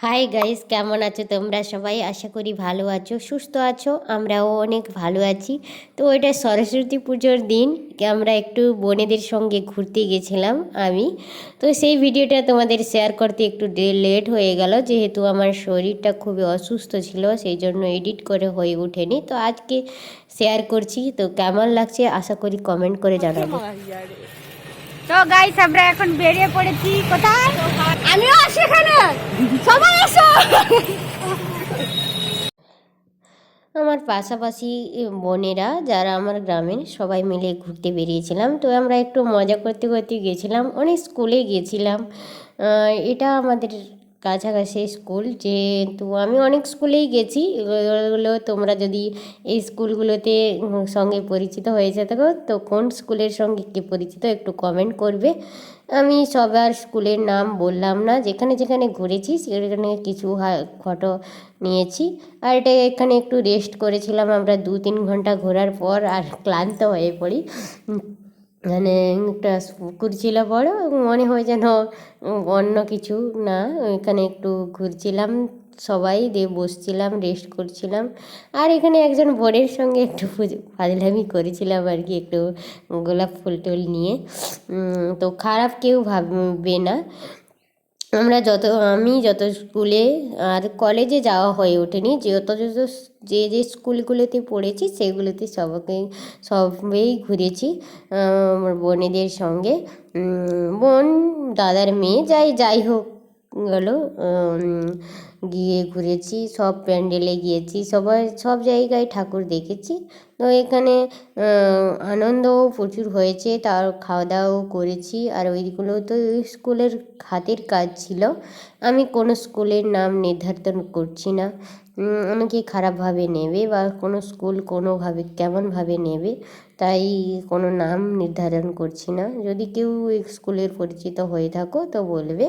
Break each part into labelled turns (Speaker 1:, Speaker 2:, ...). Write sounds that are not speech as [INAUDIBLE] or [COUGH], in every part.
Speaker 1: Hi guys কেমন আছো তোমরা সবাই? আশা করি ভালো আছো সুস্থ আছো আমরাও অনেক ভালো আছি। তো এটা সরস্বতী পুজোর দিন আমরা একটু বোনেদের সঙ্গে ঘুরতে গেছিলাম আমি। তো সেই ভিডিওটা তোমাদের শেয়ার করতে একটু লেট হয়ে গেল যেহেতু আমার শরীরটা খুবই অসুস্থ ছিল সেই জন্য এডিট করে হয়ে ওঠেনি। তো আজকে শেয়ার করছি তো কেমন লাগছে আশা করি কমেন্ট করে জানাবে।
Speaker 2: তো গাইস আমরা এখন বেরিয়ে পড়েছি কোথায়? আমিও আসো [LAUGHS]
Speaker 1: আমার পাশাপাশি বোনেরা যারা আমার গ্রামের সবাই মিলে ঘুরতে বেরিয়েছিলাম। তো আমরা একটু মজা করতে করতে গেছিলাম। অনেক স্কুলে গেছিলাম। এটা আমাদের কাছাকাছি স্কুল যেহেতু আমি অনেক স্কুলেই গেছি। এগুলো তোমরা যদি এই স্কুলগুলোতে সঙ্গে পরিচিত হয়েছে থাকো, তো কোন স্কুলের সঙ্গে কে পরিচিত একটু কমেন্ট করবে। আমি সবার স্কুলের নাম বললাম না, যেখানে যেখানে ঘুরেছি সেখানে কিছু ফটো নিয়েছি। আর এটা এখানে একটু রেস্ট করেছিলাম আমরা দু তিন ঘণ্টা ঘোরার পর আর ক্লান্ত হয়ে পড়ি। মানে একটা পুকুর ছিল বড়, মনে হয় যেন অন্য কিছু না, এখানে একটু ঘুরছিলাম, সবাই দিয়ে বসছিলাম রেস্ট করছিলাম। আর এখানে একজন বোনের সঙ্গে একটু ফাজলামি করেছিলাম আর কি একটু গোলাপ ফুল টুল নিয়ে। তো খারাপ কেউ ভাববে না। আমরা যত, আমি যত স্কুলে আর কলেজে যাওয়া হয়ে ওঠেনি, যত যত যে যে স্কুলগুলোতে পড়েছি সেগুলোতে সবকে, সবেই ঘুরেছি আমার বোনেদের সঙ্গে। বোন, দাদার মেয়ে, যাই যাই হোক। গেলো গিয়ে ঘুরেছি, সব প্যান্ডেলে গিয়েছি, সবাই, সব জায়গায় ঠাকুর দেখেছি। তো এখানে আনন্দও প্রচুর হয়েছে, তার খাওয়া দাওয়াও করেছি। আর ওইগুলো তো স্কুলের হাতের কাজ ছিল। আমি কোনো স্কুলের নাম নির্ধারণ করছি না। অনেকে খারাপভাবে নেবে বা কোনো স্কুল কোনোভাবে, কেমনভাবে নেবে, তাই কোনো নাম নির্ধারণ করছি না। যদি কেউ স্কুলের পরিচিত হয়ে থাকো, তো বলবে।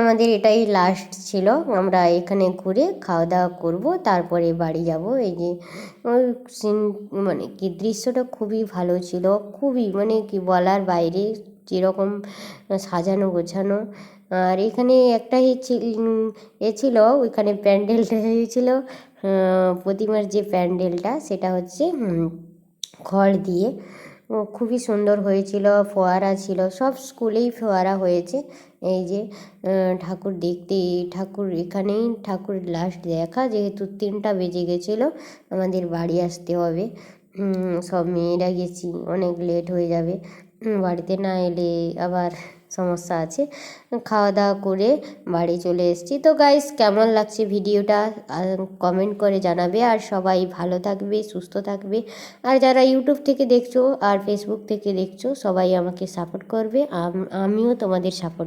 Speaker 1: আমাদের এটাই লাস্ট ছিল। আমরা এখানে ঘুরে খাওয়া দাওয়া করব, তারপরে বাড়ি যাব। এই যে সিন মানে কি দৃশ্যটা খুবই ভালো ছিল। খুবই মানে কি বলার বাইরে, যেরকম সাজানো গোছানো। আর এখানে একটা এ ছিল, ওইখানে প্যান্ডেলটা [LAUGHS] হয়েছিল। প্রতিমার যে প্যান্ডেলটা, সেটা হচ্ছে খড় দিয়ে। খুবই সুন্দর হয়েছিল, ফোয়ারা ছিল, সব স্কুলেই ফোয়ারা হয়েছে। এই যে ঠাকুর দেখতে, ঠাকুর এখানেই ঠাকুর লাস্ট দেখা, যেহেতু তিনটা বেজে গেছিল, আমাদের বাড়ি আসতে হবে। সব মেয়েরা গেছি, অনেক লেট হয়ে যাবে। বাড়িতে না এলে আবার সমস্যা আছে। খাওয়া দাওয়া করে বাড়ি চলে এসেছি। তো গাইস কেমন লাগছে ভিডিওটা? কমেন্ট করে জানাবে। আর সবাই ভালো থাকবে, সুস্থ থাকবে। আর যারা ইউটিউব থেকে দেখছ আর ফেসবুক থেকে দেখছ, সবাই আমাকে সাপোর্ট করবে। আম- আমিও তোমাদের সাপোর্ট